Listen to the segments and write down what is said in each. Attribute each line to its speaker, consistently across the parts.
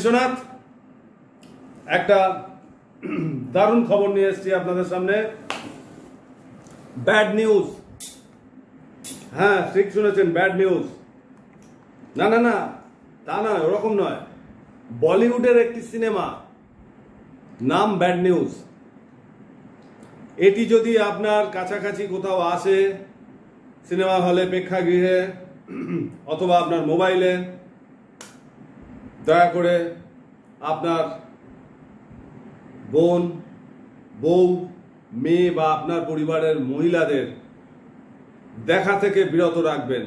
Speaker 1: বিশ্বনাথ, একটা দারুণ খবর নিয়ে এসেছি আপনাদের সামনে। ব্যাড নিউজ হ্যাঁ ঠিক শুনেছেন ব্যাড নিউজ না না না, তা নয়, ওরকম নয়। বলিউডের একটি সিনেমা, নাম ব্যাড নিউজ এটি যদি আপনার কাছাকাছি কোথাও আসে, সিনেমা হলে, প্রেক্ষাগৃহে, অথবা আপনার মোবাইলে দয়া করে আপনার বোন, বউ, মেয়ে বা আপনার পরিবারের মহিলাদের দেখা থেকে বিরত রাখবেন।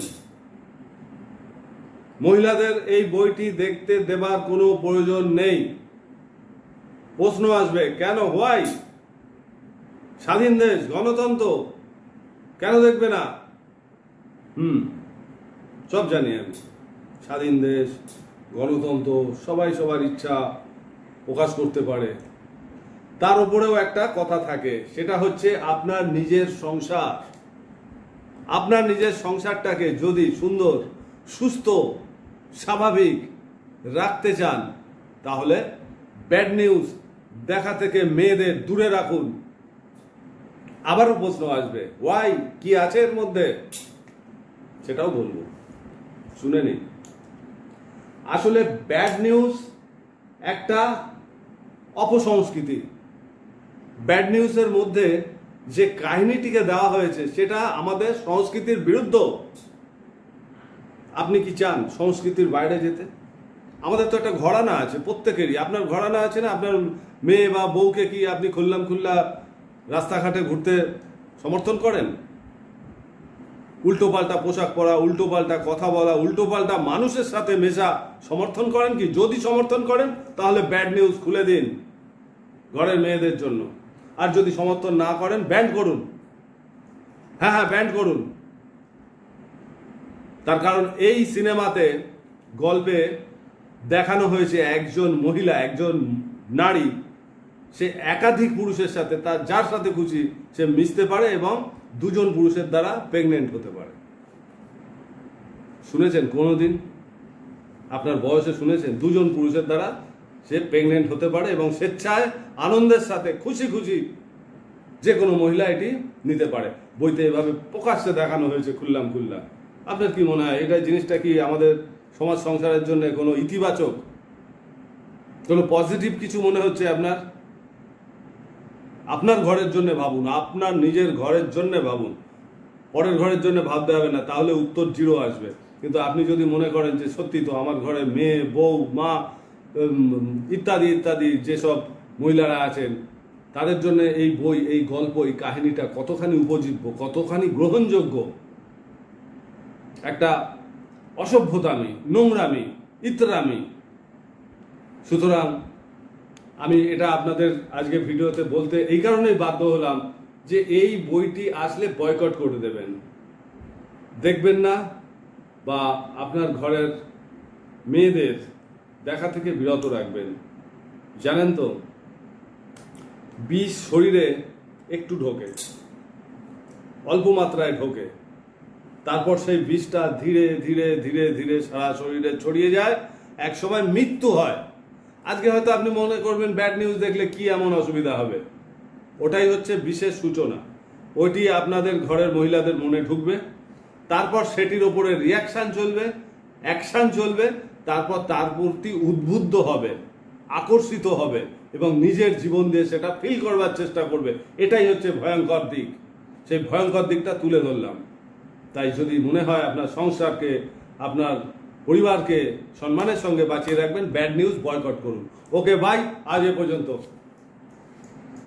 Speaker 1: মহিলাদের এই বইটি দেখতে দেবার কোনো প্রয়োজন নেই। প্রশ্ন আসবে, কেন? হোয়াই স্বাধীন দেশ, গণতন্ত্র, কেন দেখবে না? হুম, সব জানি আমি। স্বাধীন দেশ গণতন্ত্র, সবাই সবার ইচ্ছা প্রকাশ করতে পারে। তার উপরেও একটা কথা থাকে, সেটা হচ্ছে আপনার নিজের সংসার। আপনার নিজের সংসারটাকে যদি সুন্দর, সুস্থ, স্বাভাবিক রাখতে চান, তাহলে ব্যাড নিউজ দেখা থেকে মেয়েদের দূরে রাখুন। আবারও প্রশ্ন আসবে, ওয়াই, কি আছে এর মধ্যে? সেটাও বলব। শুনে নিন। আসলে ব্যাড নিউজ একটা অপসংস্কৃতি। ব্যাড নিউজের মধ্যে যে কাহিনীটিকে দেওয়া হয়েছে, সেটা আমাদের সংস্কৃতির বিরুদ্ধ। আপনি কি চান সংস্কৃতির বাইরে যেতে? আমাদের তো একটা ঘরানা আছে প্রত্যেকেরই। আপনার ঘরানা আছে না? আপনার মেয়ে বা বউকে কি আপনি খুললাম খুল্লা রাস্তাঘাটে ঘুরতে সমর্থন করেন? উল্টো পাল্টা পোশাক পরা, উল্টো পাল্টা কথা বলা, উল্টো পাল্টা মানুষের সাথে মেশা সমর্থন করেন কি? যদি সমর্থন করেন, তাহলে ব্যাড নিউজ খুলে দিন ঘরের মেয়েদের জন্য। আর যদি সমর্থন না করেন ব্যান্ড করুন। হ্যাঁ হ্যাঁ ব্যান্ড করুন। তার কারণ এই সিনেমাতে গল্পে দেখানো হয়েছে একজন মহিলা, একজন নারী। সে একাধিক পুরুষের সাথে, তার, যার সাথে খুশি, সে মিশতে পারে এবং দুজন পুরুষের দ্বারা প্রেগনেন্ট হতে পারে। শুনেছেন কোনোদিন? আপনার বয়সে শুনেছেন? দুজন পুরুষের দ্বারা সে প্রেগনেন্ট হতে পারে এবং স্বেচ্ছায় আনন্দের সাথে খুশি খুশি যে কোনো মহিলা এটি নিতে পারে। বইতে এভাবে প্রকাশ্যে দেখানো হয়েছে খুললাম খুললাম। আপনার কি মনে হয় এটা জিনিসটা কি আমাদের সমাজ সংসারের জন্য কোনো ইতিবাচক, কোনো পজিটিভ কিছু মনে হচ্ছে আপনার? আপনার ঘরের জন্য ভাবুন, আপনার নিজের ঘরের জন্য ভাবুন। পরের ঘরের জন্য ভাবতে হবে না, তাহলে উত্তর জিরো আসবে। কিন্তু আপনি যদি মনে করেন যে সত্যি তো আমার ঘরে মেয়ে, বউ, মা ইত্যাদি ইত্যাদি যেসব মহিলারা আছেন, তাদের জন্য এই বই, এই গল্প, এই কাহিনীটা কতখানি উপজীব্য, কতখানি গ্রহণযোগ্য? একটা অসভ্যতামি, নোংরামি, ইতরামি। সুতরাং আমি এটা আপনাদের আজকে ভিডিওতে বলতে এই কারণেই বাধ্য হলাম যে এই বইটি আসলে বয়কট করে দেবেন। দেখবেন না বা আপনার ঘরের মেয়েদের দেখা থেকে বিরত রাখবেন। জানেন তো, বিষ শরীরে একটু ঢোকে, অল্প মাত্রায় ঢোকে। তারপর সেই বিষটা ধীরে ধীরে ধীরে ধীরে সারা শরীরে ছড়িয়ে যায়। এক সময় মৃত্যু হয়। আজকে হয়তো আপনি মনে করবেন ব্যাড নিউজ দেখলে কি এমন অসুবিধা হবে? ওটাই হচ্ছে বিশেষ সূচনা। ওইটি আপনাদের ঘরের মহিলাদের মনে ঢুকবে, তারপর সেটির ওপরে রিয়াকশান চলবে অ্যাকশান চলবে, তারপর তার প্রতি উদ্বুদ্ধ হবে, আকর্ষিত হবে এবং নিজের জীবন দিয়ে সেটা ফিল করবার চেষ্টা করবে। এটাই হচ্ছে ভয়ঙ্কর দিক। সেই ভয়ঙ্কর দিকটা তুলে ধরলাম। তাই যদি মনে হয় আপনার সংসারকে, আপনার পরিবারকে সম্মানের সঙ্গে বাঁচিয়ে রাখবেন। ব্যাড নিউজ বয়কট করুন। ওকে বাই আজ এ পর্যন্ত।